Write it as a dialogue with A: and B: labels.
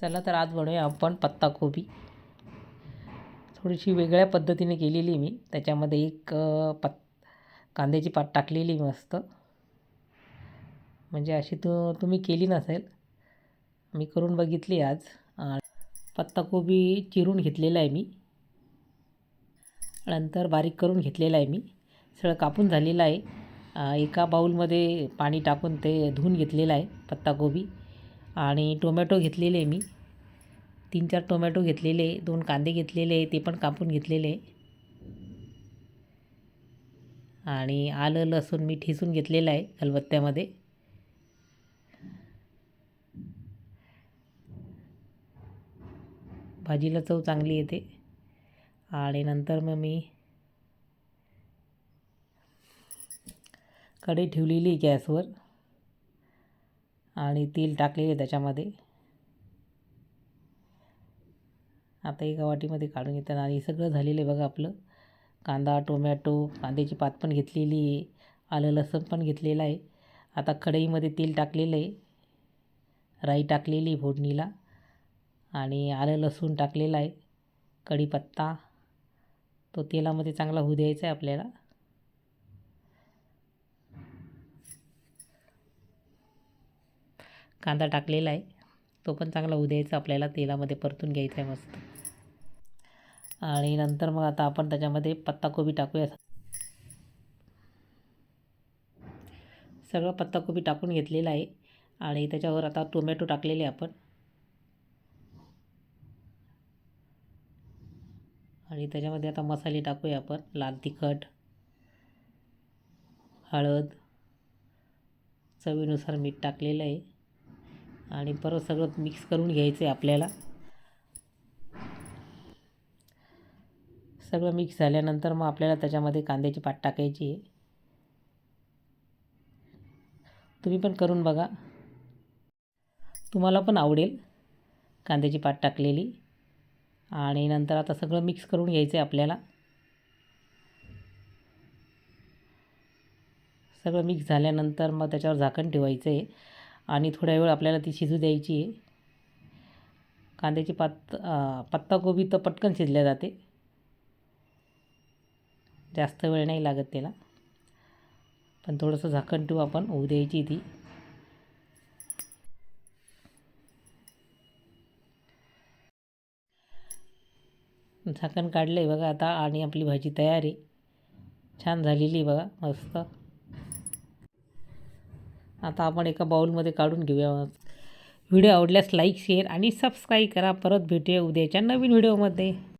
A: चला तर आज बनवूया आपण पत्ताकोबी थोडीशी वेगळ्या पद्धतीने केलेली मी. त्याच्यामध्ये एक पत् कांद्याची पात टाकलेली मस्त. म्हणजे अशी तू तुम्ही केली नसेल. मी करून बघितली आज. पत्ताकोबी चिरून घेतलेला आहे मी. नंतर बारीक करून घेतलेला आहे मी. सगळं कापून झालेलं आहे. एका बाऊलमध्ये पाणी टाकून ते धुवून घेतलेलं आहे पत्ताकोबी आणि टोमॅटो घेतलेले मी. तीन चार टोमॅटो घेतलेले दोन कांदे घेतलेले ते पण कापून घेतलेले. आणि आलं लसूण मी ठेचून घेतलेलं आहे खलबत्त्यामध्ये भाजीला चव चांगली येते. आणि नंतर मग मी कढई ठेवलेली गॅसवर. आणि तेल टाकलेले त्याच्यामध्ये. आता एका वाटीमध्ये काढून घेतात आणि सगळं झालेलं आहे बघा आपलं. कांदा टोमॅटो कांद्याची पात पण घेतलेली आहे. आलं लसूण पण घेतलेलं आहे. आता कढईमध्ये तेल टाकलेलं आहे. राई टाकलेली आहे फोडणीला. आणि आलं लसूण टाकलेलं आहे. कढीपत्ता. तो तेलामध्ये चांगला होऊ द्यायचा आहे आपल्याला. कांदा टाकलेला आहे. तो पण चांगला होऊ द्यायचा. आपल्याला तेलामध्ये परतून घ्यायचा आहे मस्त. आणि नंतर मग आता आपण त्याच्यामध्ये पत्ताकोबी टाकूया. सगळं पत्ताकोबी टाकून घेतलेलं आहे. आणि त्याच्यावर आता टोमॅटो टाकलेले आपण. आणि त्याच्यामध्ये आता मसाले टाकूया आपण. लाल तिखट हळद चवीनुसार मीठ टाकलेलं आहे. आणि परत सगळं मिक्स करून घ्यायचं आहे आपल्याला. सगळं मिक्स झाल्यानंतर मग आपल्याला त्याच्यामध्ये कांद्याची पात टाकायची आहे. तुम्ही पण करून बघा. तुम्हाला पण आवडेल कांद्याची पात टाकलेली. आणि नंतर आता सगळं मिक्स करून घ्यायचं आहे आपल्याला. सगळं मिक्स झाल्यानंतर मग त्याच्यावर झाकण ठेवायचं आहे. आणि थोड्या वेळ आपल्याला ती शिजू द्यायची आहे. कांद्याची पात पत्ताकोबी तर पटकन शिजल्या जाते. जास्त वेळ नाही लागत त्याला. पण थोडंसं झाकण ठेवू आपण होऊ द्यायची ती. झाकण काढलं आहे बघा आता आणि आपली भाजी तयार आहे. छान झालेली आहे बघा मस्त. आता आपण एका बाऊलमध्ये काढून घेऊया. व्हिडिओ आवडल्यास लाईक शेअर आणि सबस्क्राईब करा. परत भेटूया उद्याच्या नवीन व्हिडिओमध्ये.